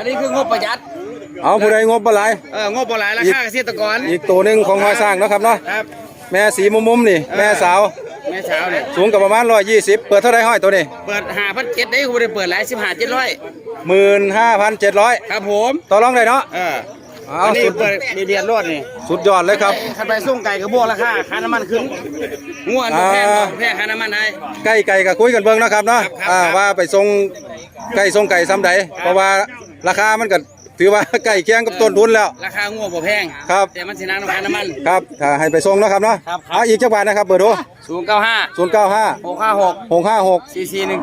อันนี้คืองบประหยัด เอาผู้ใดงบบ่หลายเอองบบ่หลายราคาเกษตรกร อีกตัวหนึ่งของหอยสร้างเนาะครับเนาะครับ แม่สีมุมมุมๆนี่ แม่สาว แม่สาวเนี่ยสูงกับประมาณ 120 เปิดเท่าไรห้อยตัวนี้ เปิดหาพันเจ็ดได้คุณไม่ได้เปิดหลายสิบห้าเจ็ดร้อย15,700ครับผมต่อรองได้เนาะเออเอาอันนี้สุดเปิดมีเดียนรถนี่สุดยอดเลยครับ ขันไปส่งไก่กระบวกราคาค่าน้ำมันขึ้นง่วนบ่แพงอ่าบ่แพงค่าน้ำมันให้ใกล้ไก่ก็คุยกันเบิ่งเนาะครับเนาะครับครับ อ่าว่าไปส่งไก่ส่งไก่ซ้ำใดเพราะว่า ราคามันก็ถือว่าใกล้เคียงกับต้นทุนแล้ว ราคาง่วงบ่แพงครับ แต่มันสินางค่าน้ำมัน ครับถ้าให้ไปส่งเนาะครับเนาะครับครับ เอาอีกจักบาทนะครับเบอร์โทรศูนย์เก้าห้า095หกห้าหก656สี่สี่หนึ่ง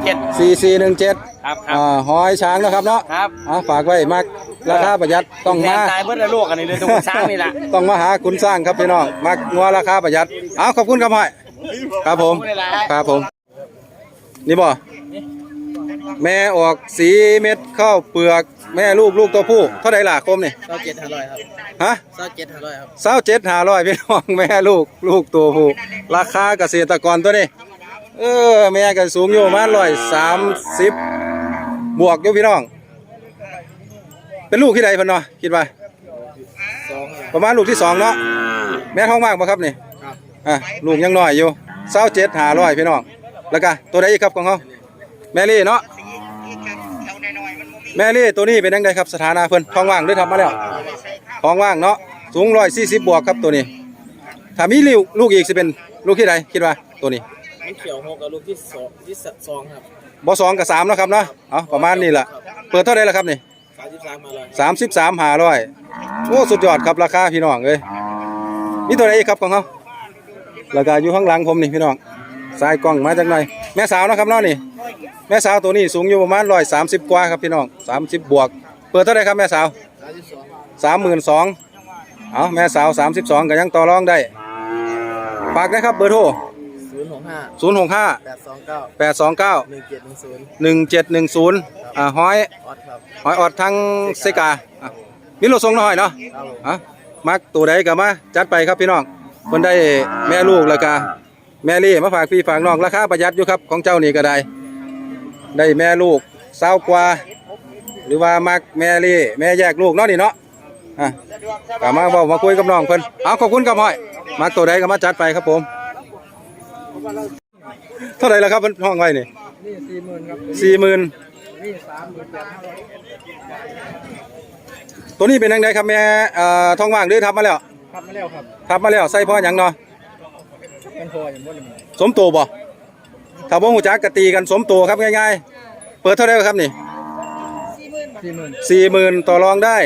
เจ็ด4417ครับครับอ่าหอยช้างเนาะครับเนาะครับ อ่าฝากไว้มักราคาประหยัดต้องแทมา นตายเบิดละโลกอันนี้เลยตรงช้างนี่แหละ ต้องมาหาคุณสร้างครับพี่น้องมักงัวราคาประหยัดเอาขอบคุณครับหอยครับผม ครับผม นี่บ่แม่ออกสีเม็ดข้าวเปลือก แม่ลูกลูกตัวผู้เท่าไหร่ล่ะคมนี่เศร้าเจ็ดห้าร้อยครับฮะเศร้าเจ็ดห้าร้อยครับเศร้าเจ็ดหาร้อยพี่น้องแม่ลูกลูกตัวผู้ราคาเกษตรกรตัวนี้เออแม่ก็สูงอยู่ประมาณร้อยสามสิบบวกอยู่พี่น้อง เป็นลูกที่ใดเพิ่นเนาะคิดว่าสองประมาณลูกที่สองเนาะแม่ท้องมากปะครับนี่ครับอะลูกยังน้อยอยู่เศร้าเจ็ดหาร้อยพี่น้องแล้วก็ตัวใดอีกครับของเขาแมรี่เนาะ แมรี่ตัวนี้เป็นยังไงครับสถานะเพิ่นท้องว่างหรือทำมาแล้วท้องว่างเนาะสูงร้อยสี่สิบบวกครับตัวนี้ถ้ามีลูกลูกอีกสิเป็นลูกที่ใดคิดว่าตัวนี้มันเขียวหกกับลูกที่สองที่สองครับบสองกับสามเนาะครับเนาะเอาประมาณนี้แหละเปิดเท่าไหร่ละครับนี่สามสิบสามมาเลยสามสิบสามหาร้อยโอ้สุดยอดครับราคาพี่น้องเลยมีตัวไหนอีกครับของเขาแล้วก็อยู่ข้างหลังผมนี่พี่น้องสายกล้องมาจากไหนแม่สาวเนาะครับเนาะนี่ แม่สาวตัวนี้สูงอยู่ประมาณร้อยสามสิบกว่าครับพี่น้องสามสิบบวก เปิดเท่าไหรครับแม่สาวสามสิบสองสามหมื่นสองเอาแม่สาวสามสิบสองก็ยังต่อรองได้ฝากนะครับเบอร์โทรศูนย์หกห้าศูนย์หกห้าแปดสองเก้าแปดสองเก้าหนึ่งเจ็ดหนึ่งศูนย์หนึ่งเจ็ดหนึ่งศูนย์อ่าห้อยออดครับหอยออดทางเซกาอะมีโลทรงหน่อยเนาะครับผมอะมักตัวใดก็มาจัดไปครับพี่น้องเพิ่นได้แม่ลูกแล้วก็แม่ลี่มาฝากพี่ฝากน้องราคาประหยัดอยู่ครับของเจ้านี่ก็ได้ ได้แม่ลูกเศร้ากว่า หรือว่ามักแม่ลี่แม่แยกลูกเนาะนี่เนาะอะก็มาบอกมาคุยกับน้องเพิ่นเอาขอบคุณครับห้อยมักตัวใดก็มาจัดไปครับผม เท่าไหร่แล้วครับเพิ่นห้องไว้นี่นี่สี่หมื่นครับสี่หมื่นนี่สามหมื่นแปดห้าร้อยตัวนี้เป็นยังไงครับแม่เอ่อท้องว่างหรือทับมาแล้วทำมาแล้วครับทับมาแล้วใส่พ่อหยังเนาะเป็นพออย่างบ่เลยสมตัวบ่ ถ้าบ่ฮู้จักกตีกันสมตัวครับง่ายๆ เปิดเท่าไหร่ครับนี่สี่หมื่นสี่หมื่นต่อรองได้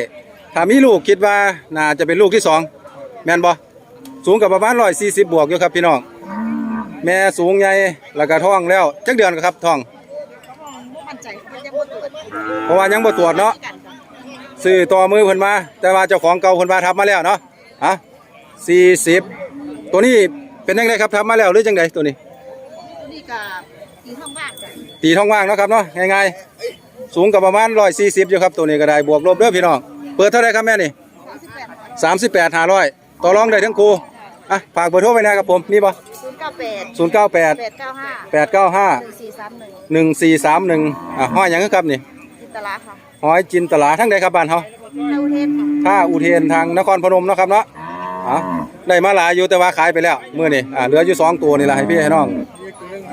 ถ้ามีลูกคิดว่าน่าจะเป็นลูกที่สองแม่นบ่สูงกับประมาณร้อยสี่สิบบวกอยู่ครับพี่น้อง แม่สูงใหญ่แล้วก็ท้องแล้วจักเดือนครับท้อง เพราะว่ายังบ่ตรวจเนาะกันค่ะซื้อต่อมือเพิ่นมา แต่ว่าเจ้าของเก่าเพิ่นมาทับมาแล้วเนาะอะสี่สิบตัวนี้เป็นยังไงครับทับมาแล้วหรือจังไดตัวนี้ ตัวนี้ก็ตีท้องว่างจ้ะตีท้องว่างเนาะครับเนาะง่ายๆสูงกับประมาณร้อยสี่สิบอยู่ครับตัวนี้ก็ได้บวกลบเด้อพี่น้องเปิดเท่าไหรครับแม่นี่สามสิบแปดสามสิบแปดห้าร้อยต่อรองได้ทั้งครูอะฝากเบอร์โทรไว้นะครับผมนี่ปะศูนย์เก้าแปดศูนย์เก้าแปดแปดเก้าห้าแปดเก้าห้าหนึ่งสี่สามหนึ่งหนึ่งสี่สามหนึ่งอะห้อยหยังครับนี่จินตลาค่ะห้อยจินตลาทั้งใดครับบ้านเฮาเจ้าเทศค่ะท่าอุเทนทางนครพนมเนาะครับเนาะ อได้มาหลายอยู่แต่ว่าขายไปแล้วมื้อนี้อะเหลืออยู่สองตัวนี่ล่ะให้พี่ให้น้อง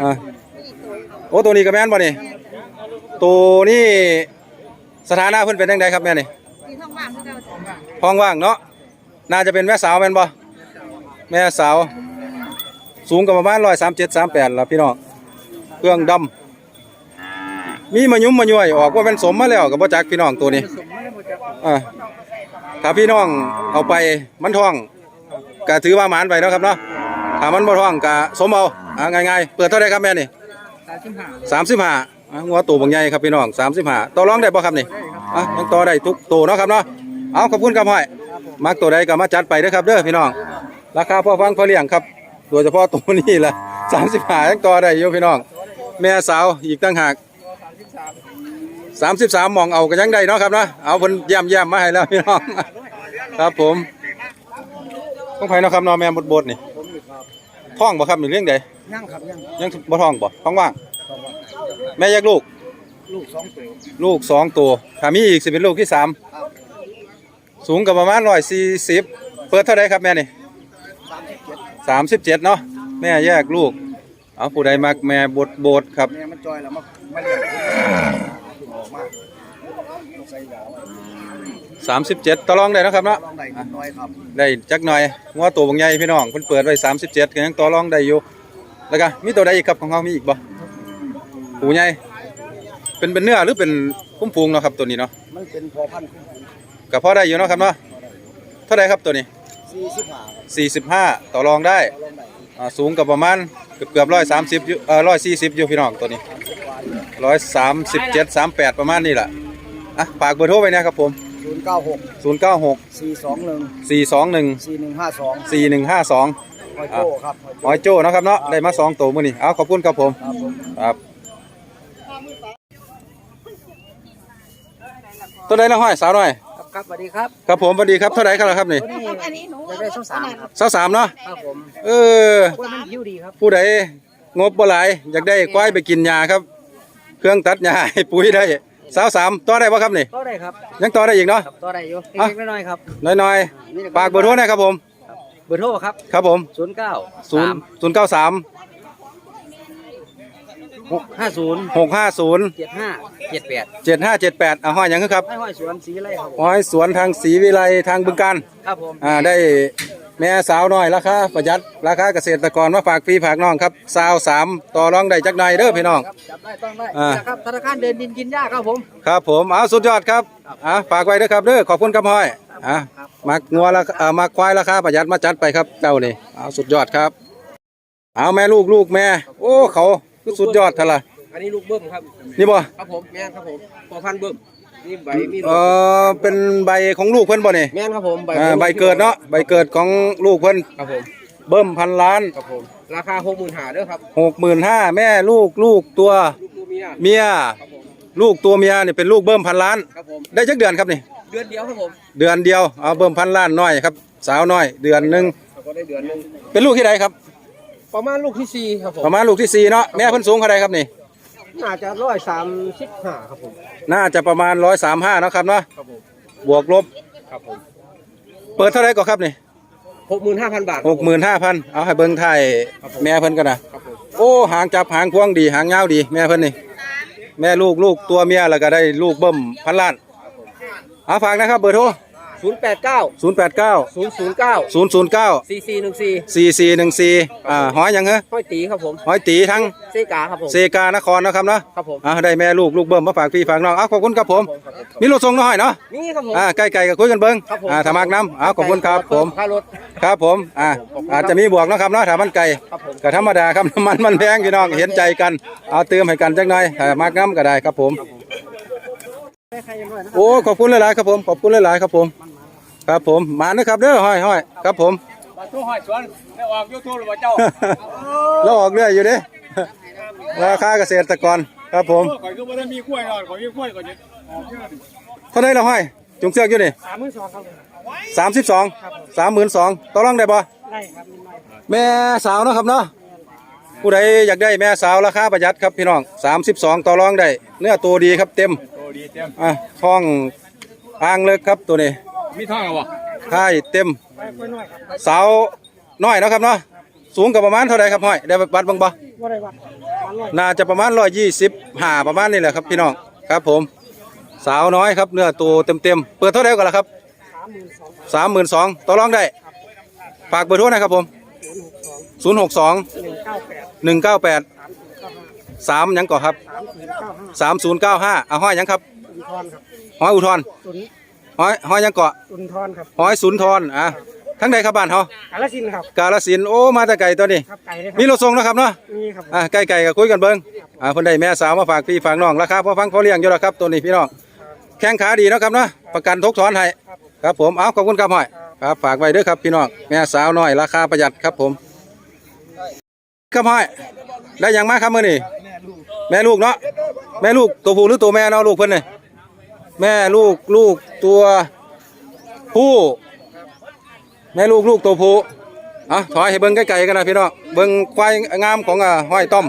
อะมีอีกตัวโอ้ตัวนี้ก็แม่นบ่นี่ตัวนี้สถานะเพิ่นเป็นจังไดครับแม่นี่ตีท้องว่างคือเจ้าจ้ะห้องว่างเนาะน่าจะเป็นแม่สาวแม่นบ่แม่สาว สูงกับประมาณร้อยสามเจ็ดสามแปดละพี่น้องเครื่องดำมีมายุ่มมาย่วยออกว่าเป็นสมมาแล้วกับบ่จักพี่น้องตัวนี้อ่าถ้าพี่น้องเอาไปมันทอง ก็ถือว่าหมานไปเนาะครับเนาะถ้ามันบ่ท่องก็สมเอาอ่าง่ายๆเปิดเท่าไหรครับแม่นี่สามสิบห้าสามสิบห้าอะงัวตัวบางใหญ่ครับพี่น้องสามสิบห้าต่อรองได้บ่ครับนี่อะยังต่อได้ทุกตัวเนาะครับเนาะเอาขอบคุณครับห้อยมักตัวใดก็มาจัดไปเด้อครับเด้อพี่น้อง ราคาพ่อฟังพ่อเลี้ยงครับโดยเฉพาะตัวนี้ละสามสิบห้ายังต่อได้อยู่พี่น้อง แม่สาวอีกตั้งหากสามสิบสามมองเอากันยังได้เนาะครับเนาะเอาเพิ่นย่ำย่ำมาให้แล้วพี่น้อง ครับผม ต้องไปเนาะครับเนาะแม่บดบดๆนี่ท้องบ่ครับนี่เรื่องใดยังครับยังยังบ่ท้องบ่ท้องว่างแม่แยกลูก ลูกสองตัวลูกสองตัวถ้ามีอีกสิเป็นลูกที่สามสูงกับประมาณร้อยสี่สิบเปิดเท่าไรครับแม่นี่สามสิบเจ็ดสามสิบเจ็ดเนาะแม่แยกลูก เอาผู้ใดมักแม่บดโบดครับ แม่มันจอยแล้วมามาเลี้ยงคุณออกมาใส่ยาไว้ สามสิบเจ็ดต่อรองได้เนาะครับเนาะ ลองได้นิดหน้อยครับได้จักหน่อยงัวตัวบางใหญ่พี่น้องเพิ่นเปิดไว้สามสิบเจ็ดก็ยังต่อรองได้อยู่ แล้วก็มีตัวใดอีกครับของเขามีอีกบ่หูใหญ่เป็นเป็นเนื้อหรือเป็นคุ้มฟูงเนาะครับตัวนี้เนาะมันเป็นพอพันธุ์ก็พอได้อยู่เนาะครับเนาะเท่าไรครับตัวนี้สี่สิบห้าสี่สิบห้าต่อรองได้ลองได้อ่าสูงกับประมาณเกือบเกือบร้อยสามสิบอยู่เอ่อร้อยสี่สิบอยู่พี่น้องตัวนี้ร้อยสามสิบเจ็ดสามแปดประมาณนี้แหละอะฝากเบอร์โทรไปนะครับผม ศูนย์เก้าหกศูนย์เก้าหกสี่สองหนึ่งสี่สองหนึ่งสี่หนึ่งห้าสองสี่หนึ่งห้าสองหอยโจ้ครับหอยโจ้เนาะครับเนาะได้มาสองตัวมื้อนี้เอาขอบคุณครับผมครับผมครับตัวใดละห้อยสาวหน่อยครับครับสวัสดีครับครับผมสวัสดีครับเท่าไหร่ครับล่ะครับนี่ตัวนี้อันนี้หนูจะได้ช่องสามครับสาวสามเนาะครับผมเออว่ามันผิวดีครับผู้ใดงบบ่หลายอยากได้ควายไปกินยาครับ เครื่องตัดหญ้าให้ปุ๋ยได้ สาวสามต่อได้ป่ะครับนี่ ก็ได้ครับยังต่อได้อีกเนาะ ครับตัวได้อยู่อะ เล็กๆน้อยๆครับน้อยๆฝากเบอร์โทรหนะครับผม เบอร์โทรครับครับผมศูนย์เก้าศูนย์ศูนย์เก้าสามหกห้าศูนย์หกห้าศูนย์เจ็ดห้าเจ็ดแปดเจ็ดห้าเจ็ดแปดอะห้อยหยังคือครับให้ห้อยสวนสีอะไรครับผมห้อยสวนทางศรีวิไลทางบึงการ ครับผม อ่าได้ แม่สาวน้อยราคาประหยัดราคาเกษตรกรมาฝากพี่ฝากน้องครับสาวสามต่อรองได้จักหน่อยเด้อพี่น้อง ครับจับได้ต้องได้อ่า นะครับธนาคารเดินดินกินยากครับผม ครับผมเอาสุดยอดครับอะฝากไว้เด้อครับเด้อขอบคุณครับห้อยอะมักงัวราคาอ่ามักควายราคาประหยัดมาจัดไปครับเจ้านี่เอาสุดยอดครับ เอาแม่ลูกลูกแม่ โอ้เขาคือสุดยอดทะละอันนี้ลูกเบิ้มครับ นี่บ่ครับผมแม่นครับผมพอพันธุ์เบิ้ม นี่ใบมีเออเป็นใบของลูกเพิ่นบ่นี่แม่นครับผมใบอ่าใบเกิดเนาะใบเกิดของลูกเพิ่นครับผมเบิ่มพันล้านครับผมราคาหกหมื่นหาเด้อครับหกหมื่นห้าแม่ลูกลูกตัวลูกตัวเมียเมียครับผมลูกตัวเมียนี่เป็นลูกเบิ่มพันล้าน ครับผมได้จักเดือนครับนี่เดือนเดียวครับผมเดือนเดียวเอาเบิ่มพันล้านน้อยครับ สาวน้อย เดือนหนึงแล้วก็ได้เดือนหนึงเป็นลูกที่ใดครับ ประมาณลูกที่สี่ครับผมประมาณลูกที่สี่เนาะแม่เพิ่นสูงเท่าใดครับนี่ น่าจะร้อยสามสิบห้าครับผมน่าจะประมาณร้อยสามห้านาะครับเนาะครับผมบวกลบ ครับผมเปิดเท่าไรก็ครับนี่หกหมื่นห้าพันบาทหกหมื่นห้าพันเอาให้เบิ่งไทยแม่เพิ่นกันนะครับผมโอ้หางจับหางพวงดีหางยาวดี แม่เพิ่นนี่ แม่ลูกลูกตัวเมียแล้วก็ได้ลูกเบิ่มพันล้านเอาฝากนะครับเบอร์โทร ศูนย์แปดเก้าศูนย์แปดเก้าศูนย์ศูนย์เก้าศูนย์ศูนย์เก้าสี่สี่หนึ่งสี่สี่สี่หนึ่งสี่อ่าหอยหยังเหรอห้อยตีครับผมหอยตีทั้งเซกาครับผมเซกานครนะครับเนาะครับผมอ่าได้แม่ลูกลูกเบิ่มมาฝากพี่ฝากน้องเอาขอบคุณครับผมครับผมมีลูกทรงน้อยเนาะนี่ครับผมอ่าใกล้ๆก็คุยกันเบิ่งครับผมอ่าถ้ามากน้ำเอาขอบคุณครับผมค่ารถครับผมอ่าอาจจะมีบวกเนาะครับเนาะถ้ามันไกลครับผมก็ธรรมดาครับน้ำมันมันแพงพี่น้องเห็นใจกันเอาเติมให้กันจักหน่อยถ้ามากน้ำก็ได้ครับผมใครยังด้วยนะโอ้ขอบคุณหลายๆครับผมขอบคุณหลายๆครับผม ครับผมมานะครับเด้อห้อยห้อยครับผมมาตู้ห้อยสวนได้ออกยูทูบหรือว่าเจ้าเราออกเรื่อยอยู่เด้ราคาเกษตรกรครับผมข่อยก็บ่ได้มีกล้วยนอนข่อยมีกล้วยก่อนจะออกเชื่อดิเท่าไหรเราห้อยจุงเสือกอยู่นี่สามหมื่นสองครับสามสิบสองสามหมื่นสองต่อรองได้ปะได้ครับนิดหน่อยแม่สาวเนาะครับเนาะผู้ใดอยากได้แม่สาวราคาประหยัดครับพี่น้องสามสิบสองต่อรองได้เนื้อตัวดีครับเต็มโตดีเต็มอะท้องอ่างเลิกครับตัวนี้ มีท่องเหรอวะค่ายเต็มสาวน้อยเนาะครับเนาะสูงกับประมาณเท่าไหรครับห้อยได้วัดบ้างปะว่าได้วัดพันร้อยน่าจะประมาณร้อยยี่สิบห้าประมาณนี้แหละครับพี่น้องครับผมสาวน้อยครับเนื้อตัวเต็มเต็มๆเปิดเท่าไหรก่อนล่ะครับสามหมื่นสองสามหมื่นสองต่อรองได้ฝากเบอร์โทรนะครับผมศูนย์หกสองศูนย์หกสองหนึ่งเก้าแปดหนึ่งเก้าแปดสามหยังก่อครับสามศูนย์เก้าห้าสามศูนย์เก้าห้าเอาห้อยหยังครับสุนทรครับห้อยอุทธรสุน ห้อยห้อยหยังเกาะสุนทรครับห้อยสุนทรอะทั้งใดครับบ้านเขากาลสินธุ์ครับกาลสินธุ์โอ้มาแต่ไก่ตัวนี้ครับไก่เลยครัมีรถส่งเนาะครับเนาะนี่ครับอะใกล้ๆก็คุยกันเบิ้งอ่าเพิ่นได้แม่สาวมาฝากพี่ฝากน้องราคาพอฟังพอเลี้ยงอยู่แล้วครับตัวนี้พี่น้องแข้งขาดีเนาะครับเนาะประกันทุกถอนให้ครับผมเอาขอบคุณครับห้อยครับฝากไว้เด้อครับพี่น้องแม่สาวน้อยราคาประหยัดครับผมครับห้อยได้หยังมาครับมื้อนี้แม่ลูกเนาะแม่ลูกตัวผู้หรือตัวแม่เนาะลูกเพิ่นนี่ แม่ลูกลูกตัวผู้ แม่ลูกลูกตัวผู้อะถอยให้เบิ่งใกล้ๆกันนะพี่น้องเบิ่งควายงามของอ่าห้อยต้อม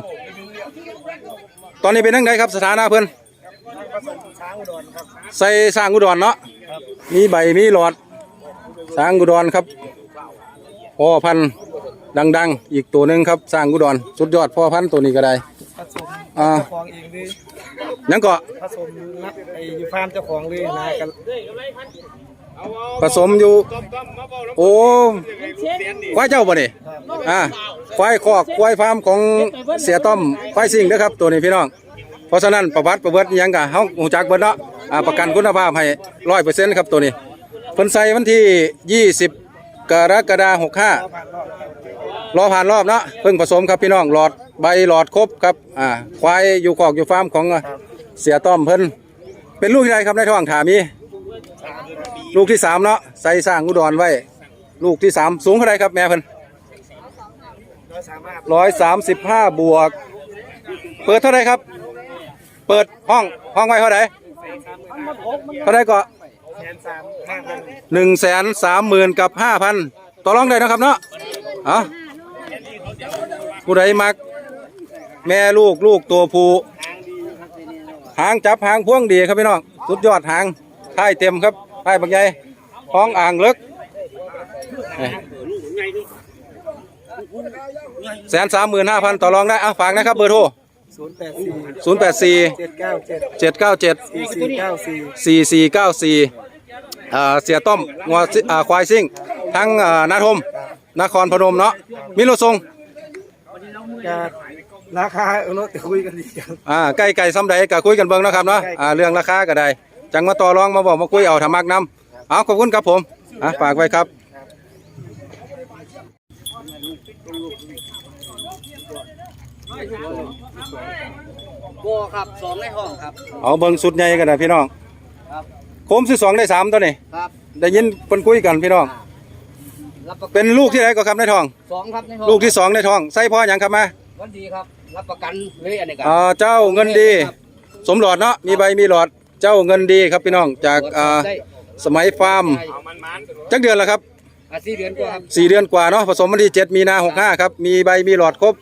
ตอนนี้เป็นยังไงครับสถานะเพิ่อุดรครับใส่สร้างอุดรเนาะมีใบมีหลอดสร้างอุดรครับพ่อพันธุ์ดัง ๆ อีกตัวหนึ่งครับสร้างอุดรสุดยอดพ่อพันธุ์ตัวนี้ก็ได้อ่า เจ้าของเองเลยยังก็ผสมนักไอ้อยู่ฟาร์มเจ้าของเลยนะกันผสมอยู่ โอ้ควายเจ้าบ่นี่อ่าควายคอกควายฟาร์มของเสียต้อมควายซิ่งเด้อครับตัวนี้พี่น้อง เพราะฉะนั้นประวัติประเบิดอิหยังกะเฮาฮู้จักเบิดเนาะอ่าประกันคุณภาพให้100%ครับตัวนี้เพิ่นใส่วันที่20กรกฎาคม65รอผ่านรอบเนาะเพิ่งผสมครับพี่น้องหลอด ใบหลอดครบครับอ่าควายอยู่คอกอยู่ฟาร์มของเสียต้อมเพิ่นเป็นลูกที่ใดครับในท้องถามีลูกที่สามเนาะใส่สร้างอุดรไว้ ลูกที่สามสูงเท่าไรครับแม่เพิ่นเราสามารถร้อยสามสิบห้าบวก เปิดเท่าไรครับ เปิดห้องห้องไว้เท่าไรเท่าไรก็แสนสามห้าพันหนึ่งแสนสามหมื่นกับห้าพันต่อรองได้นะครับเนาะเอะผู้ใดมัก แม่ลูกลูกตัวผู้หางจับหางพ่วงดีครับพี่น้องสุดยอดหางท้ายเต็มครับท้ายบักใหญ่ห้องอ่างลึกแสนสามหมื่นห้าพันต่อรองได้อะฝากนะครับเบอร์โทรศูนย์แปดสี่ศูนย์แปดสี่เจ็ดเก้าเจ็ดเจ็ดเก้าเจ็ดสี่สี่เก้าสี่เก้าสี่อ่าเสียต้อมงัวซิอ่าควายซิ่ง ทั้งนาทมนครพนมเนาะมีรถส่ง ราคาเอารถคุยกันดีกันอ่าใกล้ไก่ซ้ำใดก็คุยกันเบิ่งเนาะครับเนาะอ่าเรื่องราคาก็ได้จังมาต่อรองมาบอกมาคุยเอาธรรมักนำเอาขอบคุณครับผมอะฝากไว้ครับบัวครับสองในห้องครับ เอาเบิ่งสุดใหญ่กันนะพี่น้องครับโคมสิสองได้สามตัวนี่ครับได้ยินเพิ่นคุยกันพี่น้องรับประกันเป็นลูกที่ไหนก็ครับในท้องสองครับในห้องลูกที่สองในท้องใส่พ่อหยังครับมาวันดีครับ รับประกันเลยอันนี้ครัอ่าเจ้าเงินดี สมหลอดเนาะมีใบมีหลอดเจ้าเงินดีครับพี่น้องจากอ่าได้สมัยฟาร์มได้จักเดือนแล้วครับอาสี่เดือนกว่าครับ สี่เดือนกว่าเนาะผสมวันที่เจ็ดมีนาหกห้าครับมีใบมีหลอดครบ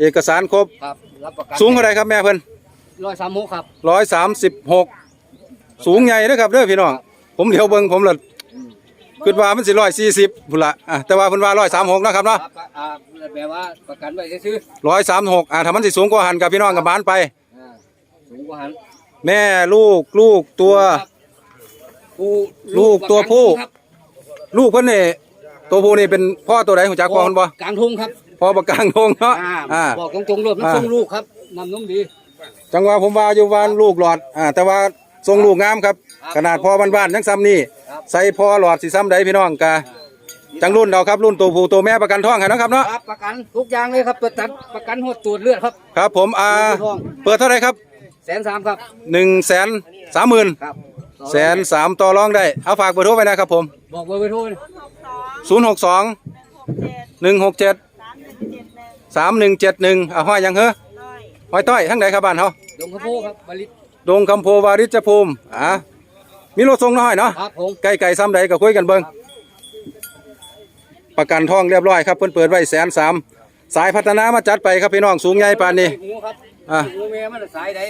เอกสารครบ ครับ รับประกันสูงเท่าไรครับแม่เพิ่นร้อยสามหกครับร้อยสามสิบหกสูงใหญ่นะครับเด้อพี่น้องผมเดี๋ยวเบิ่งผมเลย คิดว่ามันสิร้อยสี่สิบพุ่นละอะแต่ว่าเพิ่นว่าร้อยสามหกนะครับเนาะครับอ่าแปลว่าประกันไว้ซื้อร้อยสามหกอะถ้ามันสิสูงกว่าหันกับพี่น้องกับบ้านไป ๆอ่าสูงกว่าหันแม่ลูกลูกตัว ผู้ลูกตัวผู้ครับลูกเพิ่นนี่ตัวผู้นี่เป็นพ่อตัวใดหัวจักพ่อเพิ่นบ่กลางทุ่งครับพ่อประกลางทงเนาะอ่าอ่า บอกตรงๆเลยมันอ่า ส่งลูกครับนำนมดี จังหวะผมว่าอยู่บ้านลูกหลอดอ่าแต่ว่าทรงลูกงามครับ ครับ ขนาดพอบ้านๆยังซ้ำนี่ครับ ใส่พอหลอดสิซ้ำใดพี่น้องกะจังรุ่นเราครับรุ่นตัวผู้ตัวแม่ประกันท้องให้เนาะครับเนาะครับประกันทุกอย่างเลยครับประกันประกันหดตรวจเลือดครับ ครับ ผมอ่าลูกท้องเปิดเท่าไหรครับแสนสามครับหนึ่งแสนสามหมื่นครับแสนสามต่อรองได้เอาฝากเบอร์โทรไปนะครับผมบอกเบอร์ไปโทรเลยศูนย์หกสองหนึ่งหกเจ็ดสามหนึ่งเจ็ดหนึ่งอ่าห้อยยังเหรอห้อยต้อยทั้งใดครับบ้านเขาดงข้าวโพดครับบริษดงคำโพวาริจภูมิอ่า มีรถทรงน้อยเนาะครับผมใกล้ไก่ซ้ำใดก็คุยกันเบิ่งประกันทองเรียบร้อยครับเพิ่นเปิดไว้แสนสามสายพัฒนามาจัดไปครับพี่น้องสูงใหญ่ปานนี้หูครับอะหูแม่มันสายใด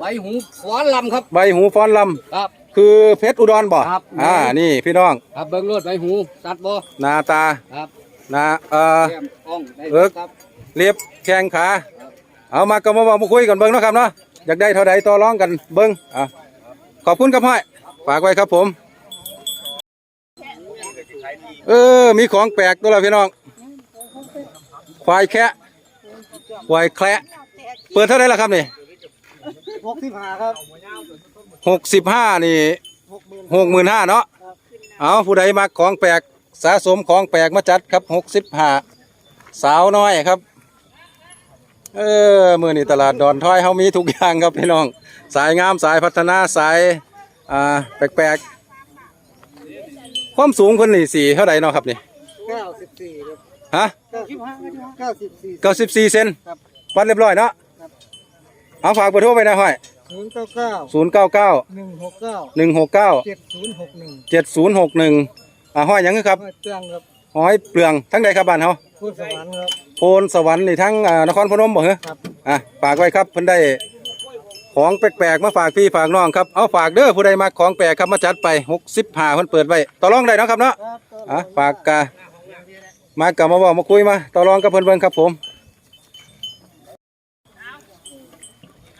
ใบหูขวานลำครับ ใบหูฟ้อนลครับำคือเพชรอุดรบ่ครับอ่านี่พี่น้องครับเบิ้งรถใบหูตัดบ่หน้าตาครับหน้าเอ่อแก้มอ่องได้เอิกครับเรียบแข้งขาเอามาก็มาบอกมาคุยกันเบิ่งเนาะครับเนาะอยากได้เท่าใดต่อรองกันเบิ่งอะ ขอบคุณครับห้อยฝากไว้ครับผม เออ มีของแปลกตัวละพี่น้องควายแคะควายแคระเปิดเท่าไหรล่ะครับนี่หกสิบห้าครับหกสิบห้านี่หกหมื่นห้าเนาะเอาผู้ใดมาของแปลกสะสมของแปลกมาจัดครับหกสิบห้าสาวน้อยครับ เออมือนี่ตลาดดอนท้อยเขามีทุกอย่างครับพี่น้อง สายงามสายพัฒนาสายอ่าแปลกๆ ความสูงเพิ่นนี่สี่เท่าไหร่เนาะครับนี่เก้าสิบสี่ครับฮะเก้าสิบห้าเก้าสิบสี่เก้าสิบสี่เซนครับวัดเรียบร้อยเนาะเอาฝากเบอร์โทรไปนะห้อยศูนย์เก้าเก้าศูนย์เก้าเก้าหนึ่งหกเก้าหนึ่งหกเก้าเจ็ดศูนย์หกหนึ่งเจ็ดศูนย์หกหนึ่งอ่าห้อยหยังคือครับเจ้างครับ ห้อยเปลืองทั้งใดครับบ้านเขาพูดสวรรค์ครับโพนสวรรค์นี่ทั้งอ่านครพนมบ่เหรอครับอะฝากไว้ครับเพิ่นได้คของแปลกๆมาฝากพี่ฝากน้องครับเอาฝากเด้อผู้ใดมาของแปลกครับมาจัดไป65เพิ่นเปิดไว้ต่อรองได้เนาะครับเนาะอะฝากกะมากะมาบอกมาคุยมาต่อรองกับเพิ่นเบิ่งครับผม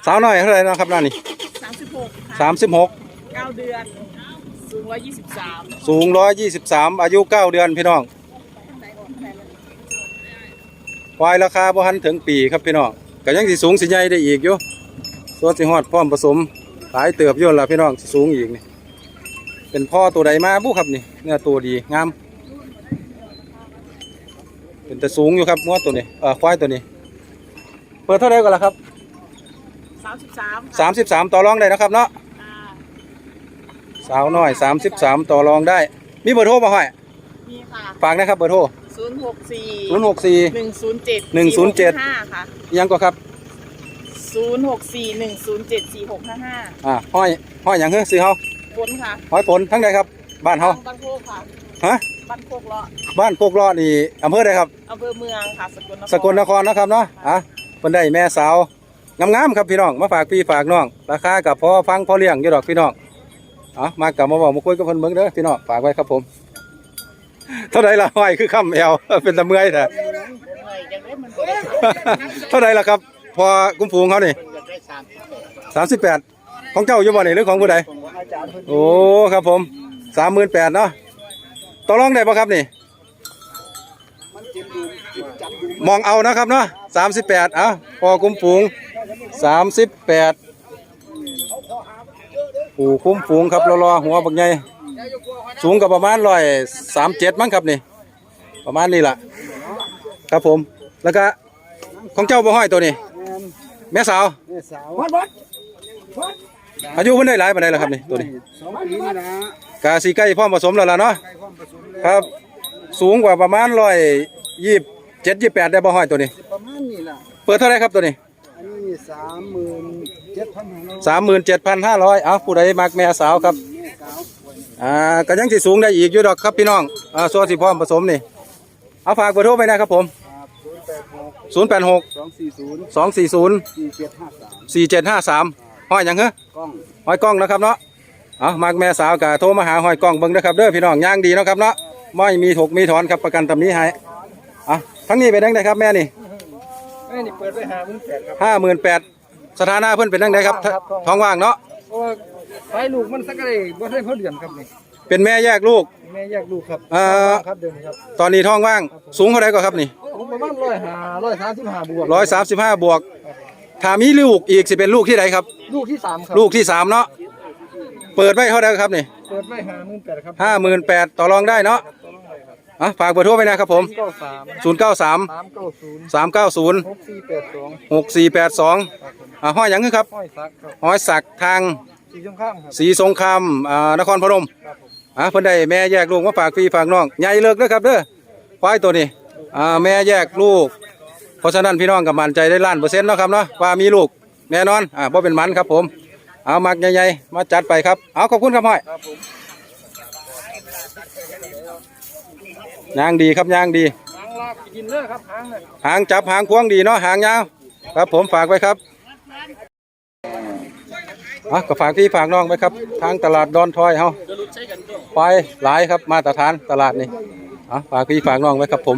สาวน้อยเท่าไหร่เนาะครับน้านี่สามสิบหกสามสิบหกเก้าเดือน สูงร้อยยี่สิบสามสูงร้อยยี่สิบสามอายุเก้าเดือนพี่น้อง ควายราคาบ่ทันถึงปีครับพี่น้องก็ยังสิสูงสิใหญ่ได้อีกอยู่ส่วนสิฮอดพร้อมผสมหลายเติบอยู่ล่ะพี่น้องสิสูงอีกนี่เป็นพ่อตัวใดมาบุครับนี่เนื้อตัวดีงามเป็นแต่สูงอยู่ครับงวดตัวนี้เออควายตัวนี้ เปิดเท่าไหร่กันล่ะครับสามสิบสามสามสิบสามต่อรองได้นะครับเนาะสาวน้อยสามสิบสามต่อรองได้ มีเบอร์โทรมาให้มีค่ะฝากนะครับเบอร์โทร ศูนย์หกสี่ศูนย์หกสี่ หนึ่งศูนย์เจ็ดหนึ่งศูนย์เจ็ด ห้าค่ะยังก็ครับ ศูนย์หกสี่หนึ่งศูนย์เจ็ดสี่หกห้าห้าอ่าห้อยห้อยอย่างเฮ้ยซื้อเฮาพ้นค่ะห้อยผลทั้งใดครับ บ้านเฮาบ้านโคกค่ะฮะบ้านโคกเลาะบ้านโคกรอดนี่อำเภอใดครับ อำเภอเมืองค่ะ สกลนครสกลนครนะครับเนาะอะเพิ่นได้แม่สาวงามๆครับพี่น้องมาฝากพี่ฝากน้องราคากับพอฟังพอเลี้ยงอยู่ดอกพี่น้องเอะมากับมาบอกมาคุยกับเพิ่นเบิ่งเด้อพี่น้องฝากไว้ครับผม เท่าไหร่ละห้อยคือค่ำแอวเป็นตะเมื่อยแต่เท่าไหร่ละครับ พอกุ้มฟูงเขานี่สามสิบแปดของเจ้าอยู่บ่นี่หรือของผู้ใดโอ้ครับผมสามหมื่นแปดเนาะต่อรองได้ป่ะครับนี่มองเอานะครับเนาะสามสิบแปดอะพอกุ้มฟูงสามสิบแปดผูคุ้มฟูงครับรอๆหัวบักใหญ่ สูงกับประมาณร้อยสามเจ็ดมั้งครับนี่ ประมาณนี้ล่ะ ครับผม แล้วก็ของเจ้าบ่ห้อยตัวนี้ แม่สาวแม่สาวอายุเพิ่นได้หลายปานใดแล้วครับนี่ตัวนี้สองปีนี่นะกาสีใกล้พร้อมผสมแล้วล่ะเนาะ ใกล้ความผสมเลยครับ สูงกว่าประมาณร้อยยี่เจ็ดยี่แปดได้บ่ห้อยตัวนี้ ประมาณนี้ล่ะ เปิดเท่าไหรครับตัวนี้อันนี้สามหมื่นเจ็ดพันห้าร้อยสามหมื่นเจ็ดพันห้าร้อยเอาผู้ใดมักแม่สาวครับแม่สาว อ่าก็ยังสิสูงได้อีกอยู่ดอกครับพี่น้องอ่าส่วนสิพร้อมผสมนี่เอาฝากเบอร์โทรไปนะครับผมครับศูนย์แปดหกศูนย์แปดหกสองสี่ศูนย์สองสี่ศูนย์สี่เจ็ดห้าสามสี่เจ็ดห้าสามห้อยหยังเหรอกล้องห้อยกล้องนะครับเนาะเอามักแม่สาวกะโทรมาหาห้อยกล้องเบิ่งนะครับเด้อพี่น้องย่างดีเนาะครับเนาะไม่มีถกมีถอนครับประกันตำนี้ให้อะทั้งนี้เป็นยังไงครับแม่นี่แม่นี่เปิดไปหาหมื่นแปดครับห้าหมื่นแปดสถานะเพื่อนเป็นยังไงครับทท้องว่างเนาะเพราะว่า ไฟลูกมันสักอะไรบ่ได้เขาเดือนครับนี่เป็นแม่แยกลูก แม่แยกลูกครับเอ่อครับเดือนนี้ครับตอนนี้ท้องว่าง สูงเท่าไหร่ก็ครับนี่ผมประมาณร้อยห้าร้อยสามสิบห้าบวกร้อยสามสิบห้าบวกถ้ามีลูกอีกสิเป็นลูกที่ไหนครับ ลูกที่สามครับลูกที่สามเนาะเปิดไว้เท่าไหร่ครับนี่เปิดไว้หาหมื่นแปดครับห้าหมื่นแปดต่อรองได้เนาะอะฝากเบอร์โทรไปนะครับผมเก้าสามศูนย์เก้าสามสามเก้าศูนย์สามเก้าศูนย์หกสี่แปดสองหกสี่แปดสองครับผมอะห้อยหยังคือครับห้อยซักครับห้อยสักทาง สีชมข้ามครับสีสงครามอ่านครพนมครับผมอะเพิ่นได้แม่แยกลูกมาฝากพี่ฝากน้องใหญ่เลิกเด้อครับเด้อควายตัวนี้อ่าแม่แยกลูก เพราะฉะนั้นพี่น้องก็มั่นใจได้ล้านเปอร์เซ็นต์เนาะครับเนาะว่ามีลูกแน่นอนอ่าบ่เป็นหมันครับผมเอามักใหญ่ๆมาจัดไปครับเอาขอบคุณครับห้อยครับผมยางดีครับยางดี หางลากกินเด้อครับหางเลยหางจับหางควงดีเนาะหางยาวครับผมฝากไว้ครับ อะก็ฝากพี่ฝากน้องไว้ครับ ทางตลาดดอนทอยเฮาไปหลายครับมาตรฐานตลาดนี่อะฝากพี่ฝากน้องไว้ครับผม